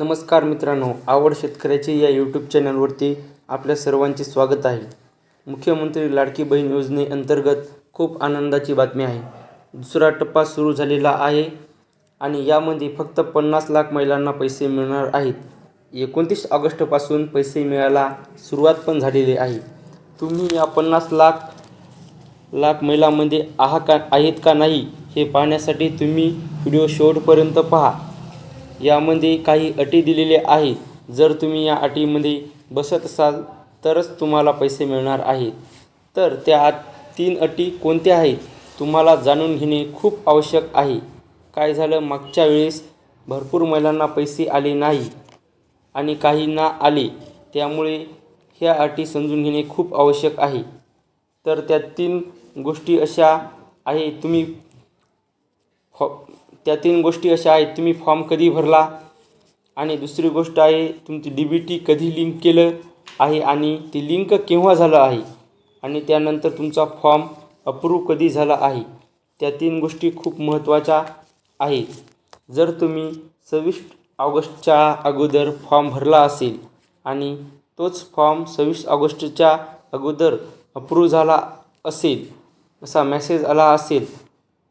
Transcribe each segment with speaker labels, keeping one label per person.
Speaker 1: नमस्कार मित्रांनो आवड शेतकऱ्याचे या यूट्यूब चॅनलवरती आपल्या सर्वांचे स्वागत आहे. मुख्यमंत्री लाडकी बहीण योजनेअंतर्गत खूप आनंदाची बातमी आहे. दुसरा टप्पा सुरू झालेला आहे आणि यामध्ये फक्त पन्नास लाख महिलांना पैसे मिळणार आहेत. एकोणतीस ऑगस्टपासून पैसे मिळायला सुरुवात पण झालेली आहे. तुम्ही या पन्नास लाख लाख महिलांमध्ये आहा का आहेत का नाही हे पाहण्यासाठी तुम्ही व्हिडिओ शेवटपर्यंत पहा. यामध्ये काही अटी दिलेले आहेत. जर तुम्ही या अटीमध्ये बसत असाल तरच तुम्हाला पैसे मिळणार आहेत. तर त्या आत तीन अटी कोणत्या आहेत? तुम्हाला जाणून घेणे खूप आवश्यक आहे. काय झालं? मागच्या वेळेस भरपूर महिलांना पैसे आले नाही आणि काहींना आले. त्यामुळे ह्या अटी समजून घेणे खूप आवश्यक आहे. तर त्या तीन गोष्टी अशा आहे. तुम्ही फॉ त्या तीन गोष्टी अशा आहेत तुम्ही फॉर्म कधी भरला? आणि दुसरी गोष्ट आहे तुमची डी बी टी कधी लिंक केलं आहे आणि ती लिंक केव्हा झालं आहे? आणि त्यानंतर तुमचा फॉर्म अप्रूव्ह कधी झाला आहे? त्या तीन गोष्टी खूप महत्त्वाच्या आहेत. जर तुम्ही सव्वीस ऑगस्टच्या अगोदर फॉर्म भरला असेल आणि तोच फॉर्म सव्वीस ऑगस्टच्या अगोदर अप्रूव्ह झाला असेल असा मेसेज आला असेल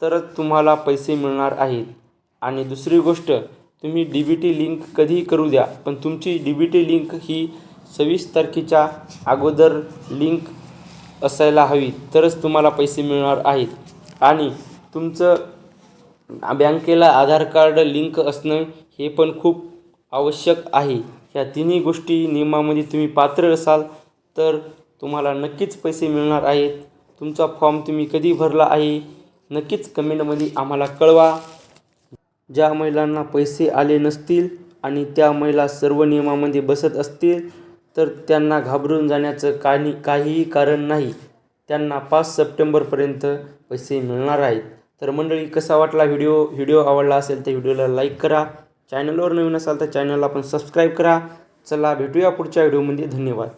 Speaker 1: तरच तुम्हाला पैसे मिळणार आहेत. आणि दुसरी गोष्ट तुम्ही डी बी टी लिंक कधीही करू द्या पण तुमची डी बी टी लिंक ही सव्वीस तारखेच्या अगोदर लिंक असायला हवी तरच तुम्हाला पैसे मिळणार आहेत. आणि तुमचं बँकेला आधार कार्ड लिंक असणं हे पण खूप आवश्यक आहे. ह्या तिन्ही गोष्टी नियमामध्ये तुम्ही पात्र असाल तर तुम्हाला नक्कीच पैसे मिळणार आहेत. तुमचा फॉर्म तुम्ही कधी भरला आहे नक्कीच कमेंटमध्ये आम्हाला कळवा. ज्या महिलांना पैसे आले नसतील आणि त्या महिला सर्व नियमामध्ये बसत असतील तर त्यांना घाबरून जाण्याचं काही काहीही कारण नाही. त्यांना पाच सप्टेंबरपर्यंत पैसे मिळणार आहेत. तर मंडळी कसा वाटला व्हिडिओ? व्हिडिओ आवडला असेल तर व्हिडिओला लाईक करा. चॅनलवर नवीन असाल तर चॅनलला पण सबस्क्राईब करा. चला भेटूया पुढच्या व्हिडिओमध्ये धन्यवाद.